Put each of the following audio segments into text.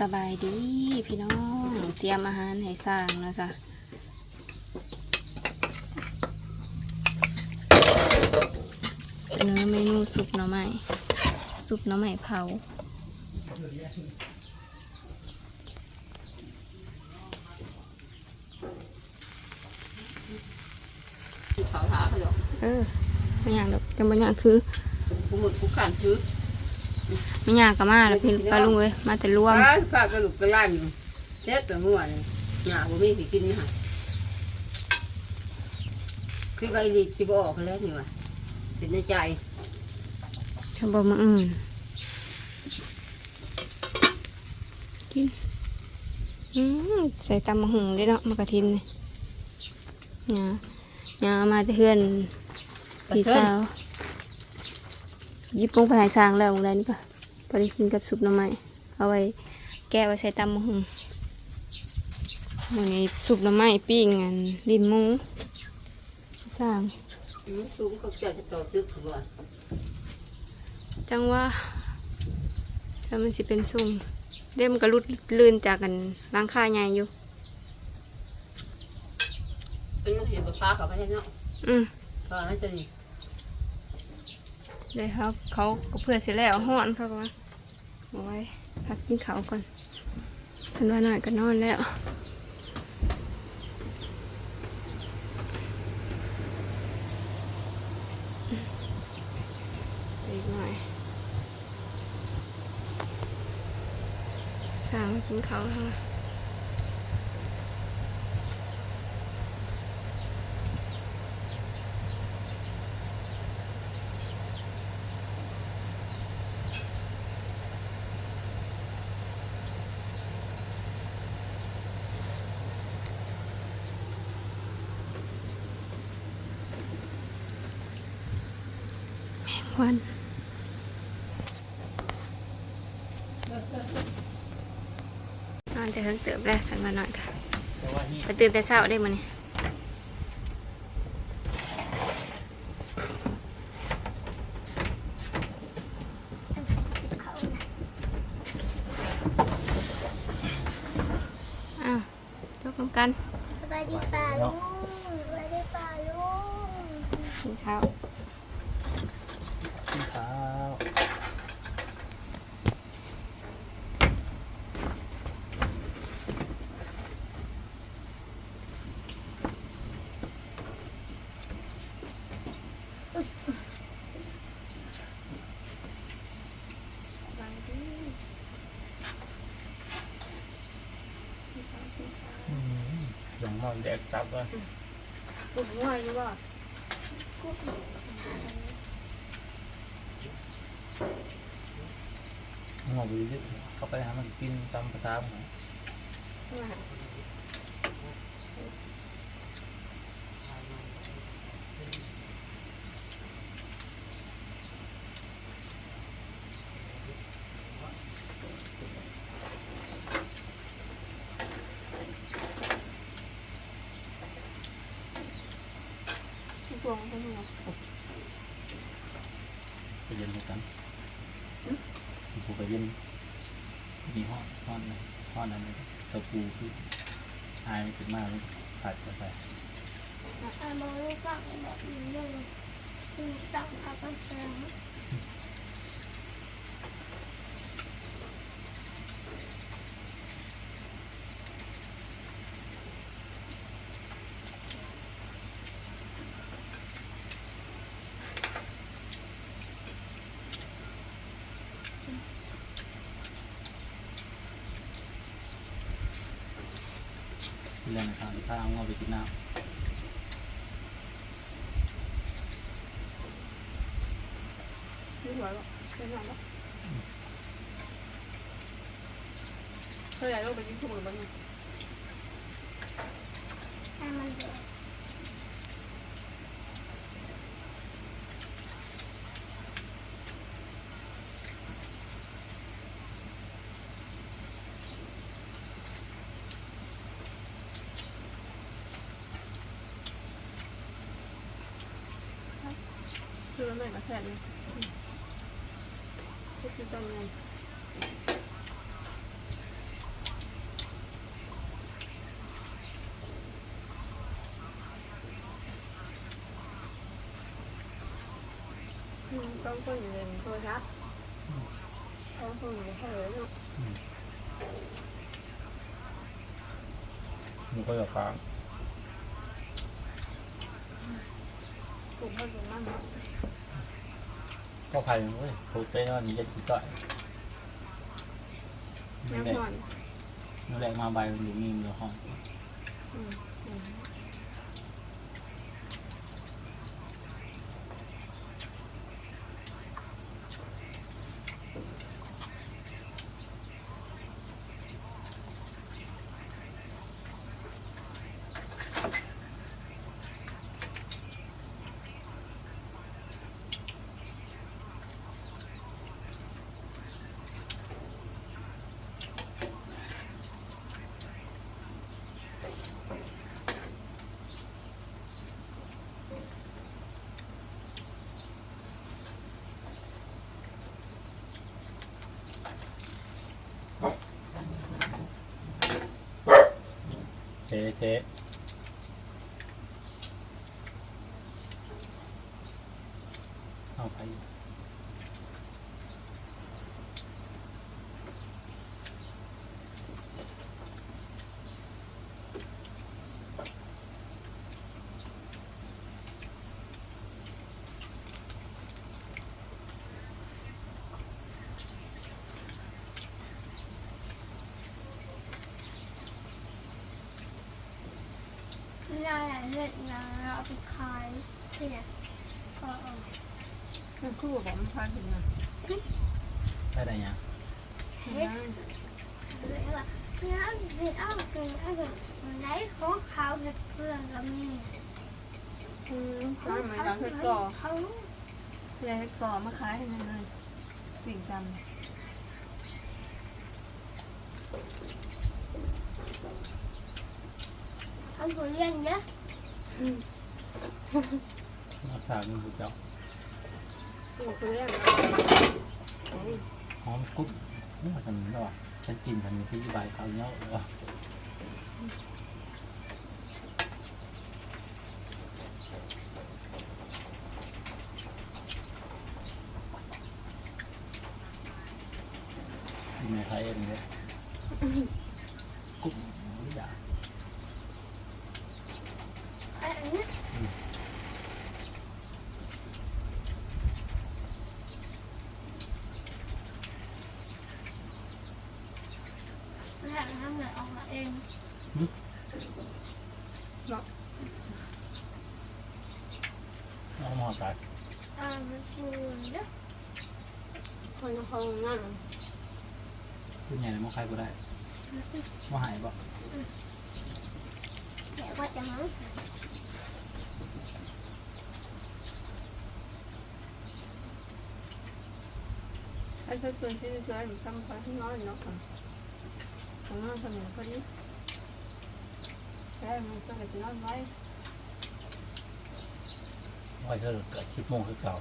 สบายดีพี่น้องเตรียมอาหารให้สร้างแล้วจ้ะเสนอเมนูซุปหน่อไม้ซุปหน่อไม้เผาเขาท้าเขาหรอกเออไม่อยากดอกจังบ่อยากคือกูหมกูขันซื้อ ไม่อยากก็มาแล้วพี่ปลาลุงเว้ยมาแต่รวมป้าป้ากระลุกกระล่างอยู่เด็ดแต่เมื่อวานนี่หยาบ่มีสิกินนี่ค่ะคือไอ้ลิจิบออกแล้วนี่ว่ะเป็นในใจชมบมืออื่นกินอืมใส่ตำมะหุงด้วยเนาะมะกระทินนี่เนี่ยเนี่ยเอามาแต่เพื่อนพี่สาวห ยิบลงไปใหายสร้างแล้วลงได้นี่ก็พอได้กินกับซุปหน่อไม้เอาไว้แก้ไว้ใส่ตำมะหุงวันนี้ซุปหน่อไม้ปิ้งอันลิ้นหมูสร้างสูงเขาจะต่อตึกบ่จังว่าถ้ามันสิเป็นซุ่มเด้มนก็รุดลื่นจากกันล้างค่าใหญ่อยู่เป็นมันเห็นป้าเขาไปเนาะอืมตอนนั้นจะนี่ เดี๋ยวเขาเขาก็เพื่อเสร็จแล้วห้อนเขาก็ว่าเอาไว้พักกินเขาก่อนทันว่าหน่อยก็นอนแล้วอีกหน่อยสั่งกินเขาวทั้ง วันนอนแต่เพิ่งเติบแล้วทันว่าหน่อยค่ะแต่ว่านี่ไปตื่นแต่เช้าได้มั้ยอ้าวจบน้ำกันสวัสดีป่าลุงสวัสดีป่าลุงกินข้าว กินข้าว หลงม อนแดกตับว่าปวดง่วยหรือว่าหงอกไปยึดเข้าไปหามันกินตามภาษาของปวดมันเป็นหัว ไปเย็นด้วยกันผูไปเย็นมีห้อนห้อนนะห้ อนนั้นตะปูคือหายมันขึ้นมากเลยขาดไปไปอาโมลูกฟังแบบนี้เลยคือต้องเอาไปเจ อเรื่องทางถ้าเอางอไปกินน้ไม่ไหวหรอกเป็นหรอกเคยอยากลงไปกินทุ่งหรือบ้างให้มันเดือด ตัวหน่มาแทนก็คือตอนนี้ต้คนอยู่ในโทรศัพท์ต้องคนอยู่ในเฮ้ยเนะมันก็จะค้าง cùng hơn cùng กลุ่มมันเนาะก็ภัยเว้ยโคเต้ก็มีเย็นกี่ต่อยยังนี่แหละนอนนี่แหละมาใบมันอยู่มีมือห้อง อืม อืม เจ๊เจ๊เอาไป เวลาเห็ดนะเราเอาไปขายเนี่ยก็เอามันคู่กับมันพาถึงนะได้ไหนยังเห็ดเลยว่าเนี่ยเห็ดเอาเกินเอาเกินมันได้ของเขาเห็ดเพื่อนก็มีอืมร้าไหมร้านเพชรก่อเขาเลยเพชรก่อมาขายให้มันเลยสิ่งจำเขาหัวเรียนเยอะ รักษาเป็นผู้เจ้ากูคือเรื่องหอมกรุ๊บนี่มันเป็นอะไรวะฉันกินฉันมีที่ใบข้าวเหนียวเหรออยู่ในไทยเองเลยกรุ๊บนี่ด่าอันนี้แม่ทำเลยออกมาเอง น้องมอตายอ่ามันฟูเยอคนเขานั่นขึ้นใหญ่เลยมอใครก็ได้มอหายบ่แต่ว่าจะมั้งไอ้เจ้าตัวที่เจอมันทำไปที่น้อยเนาะของน้องสมัยคนนี้แค่มันต้องไปนอนไว้ ไว้เธอเกิดคิดโมงคือเก่า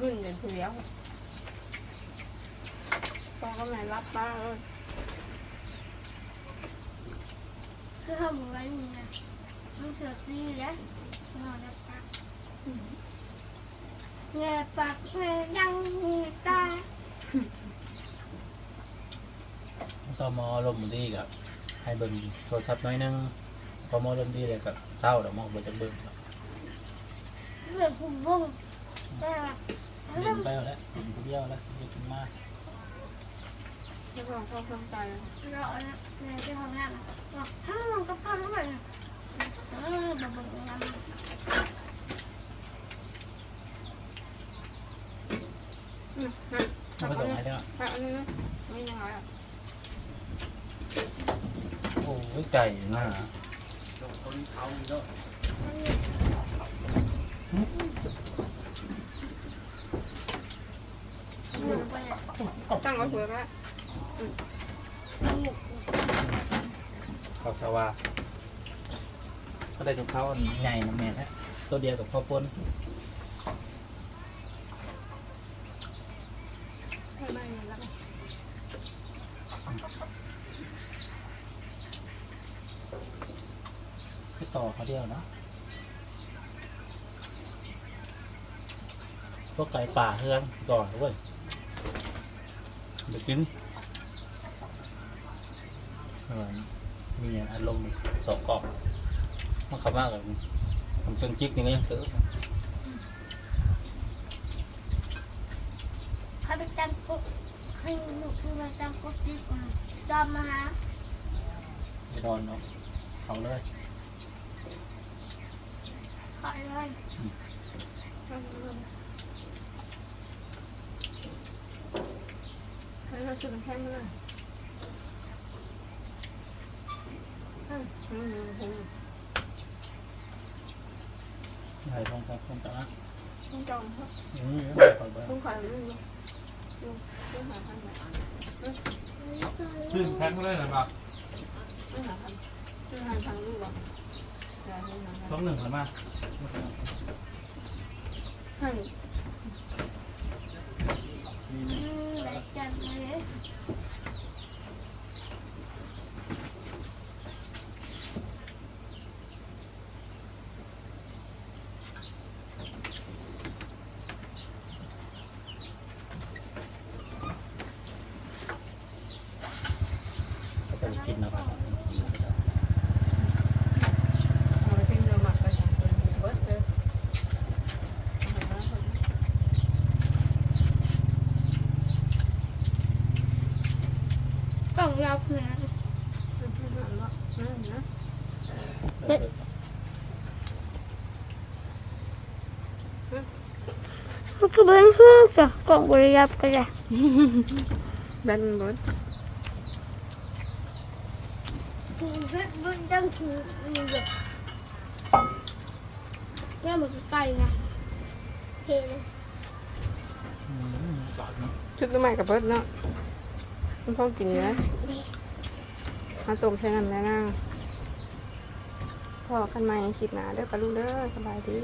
รุ่นเดินเสียวป้าก็ไม่รับป้าเลยคือทำไว้มึงนะมันเสือกดีแล้วนอนแล้วปากเงยปากเงยดังเงยตาตอมอลมณ์ดีกับให้เบิ่งโทรศัพท์น้อยนึงพอมอลมณ์ดีเลยกับเศร้าเดี๋ยวมองไปจะเบิ่ง เงยฟุ้งบุ้งแต่ว่าเล่นไปแล้วกินคนเดียวแล้วกินมากที่เราเขาสนใจเราเนี่ยเงยไปห้องน้ำบอกถ้าลงกับข้าวแล้วมันเออแบบแบบนั้นอืมนั่นไม่ต้องให้แล้วถ้าอันนี้ไม่ยังไงอะโอ้ยไก่หน้า ตั้งเอาเผือกแล้วเขาสว่าเขาได้ทุกเขาอันใหญ่นะแม่แท้ตัวเดียวกับพ่อปนให้ไม่แล้วให้ต่อเขาเดียวเนาะพวกไก่ป่าเฮือนก่อนเว้ย ไปกินเออมีอารมณ์สองกรอบมันขับมากเลยผมจนจิกนี่ก็ยังซื้อเขาไปจำกุ๊กให้หนูคือมาจำกุ๊กดีกว่าจอมมาหาไม่นอนเนาะเอาเลยขอเลย ให้เราจุดแค่นี้เลยอืมอืมอืมใส่ลงไปลงไปนะต้องจองเพราะอืมปล่อยไปต้องขอมันดูดูต้องหาพันแบบขึ้นแพ็คไม่ได้เลยป่ะต้องหาพันต้องหาพันดูบ่ได้ให้หาพันต้องหนึ่งแล้วมาให้ อืมแบบจำมาเลย ก็จะกินนะป่ะ เอาไปเป็นเรือหมักไปสองคนเบิร์ดเลย กล่องเราคืออะไร อืมนะ มันคือ เป็นเพื่อนกับกล่องบริยับกันเลยแบนเบิร์ดมันมันต้องคือมันแบบเนี่ยมันไก่นะเห็นชุดตัวใหม่กับเบิร์ดเนาะมันพอกินเยอะเอาต้มใส่น้ำแม่นางพอกันใหม่คลิปหนาเด้อปลาลูกเด้อสบายดี